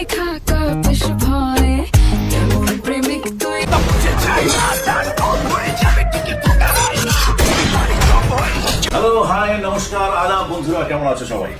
দেখা কাপিস ভয়ে কেমন প্রেমিক তুই হ্যালো হাই নমস্কার আদাব বন্ধুরা কেমন আছো সবাই?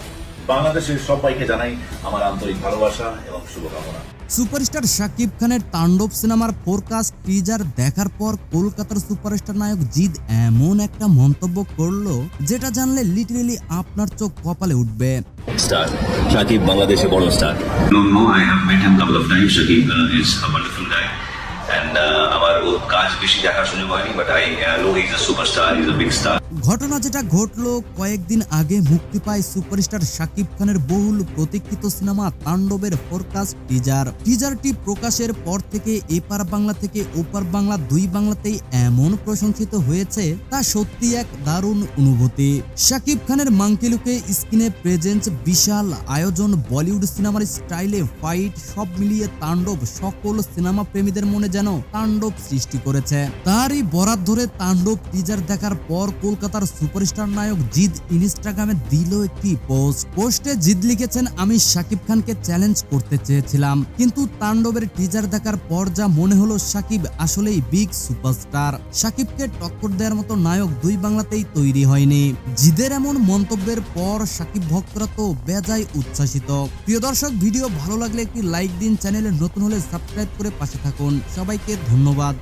বাংলাদেশের সবাইকে জানাই আমার আন্তরিক ভালোবাসা এবং শুভকামনা সুপারস্টার শাকিব খানের তাণ্ডব সিনেমার ফোরকাস্ট টিজার দেখার পর কলকাতার সুপারস্টার নায়ক জিদ এমন একটা মন্তব্য করল যেটা জানলে লিটারেলি আপনার চোখ কপালে উঠবে স্টার সাকিব বাংলাদেশে বড় star don't know. I have met him a couple of times. Shakib uh, is a uh, star ঘটনা যেটা ঘটলো কয়েকদিন আগে মুক্তি পায় সুপারস্টার শাকিব খানের বহুল প্রতীক্ষিত সিনেমা তাণ্ডবের ফোরকাস্ট টিজার টিজারটি প্রকাশের পর থেকে এপার বাংলা থেকে ওপার বাংলা দুই বাংলাতেই এমন প্রশংসিত হয়েছে তা সত্যি এক দারুণ অনুভূতি। শাকিব খানের মাঙ্কিলুকে স্ক্রিনে প্রেজেন্স বিশাল আয়োজন বলিউড সিনেমার স্টাইলে ফাইট সব মিলিয়ে তাণ্ডব সকল সিনেমা প্রেমীদের মনে যেন তাণ্ডব সৃষ্টি করেছে। তারই বরাত ধরে তাণ্ডব টিজার দেখার পর কলকাতার সুপারস্টার নায়ক জিদ ইনস্টাগ্রামে দিল একটি পোস্ট পোস্টে জিদ লিখেছেন, আমি শাকিব খানকে চ্যালেঞ্জ করতে চেয়েছিলাম, কিন্তু তাণ্ডবের টিজার দেখার পর যা মনে হলো, শাকিব আসলেই বিগ সুপারস্টার শাকিবকে টক্কর দেওয়ার মতো নায়ক দুই বাংলাতেই তৈরি হয়নি। জিদের এমন মন্তব্যের পর শাকিব ভক্তরা তো বেজায় উচ্ছ্বাসিত। প্রিয় দর্শক, ভিডিও ভালো লাগলে একটি লাইক দিন, চ্যানেলে নতুন হলে সাবস্ক্রাইব করে পাশে থাকুন। সবাইকে ধন্যবাদ।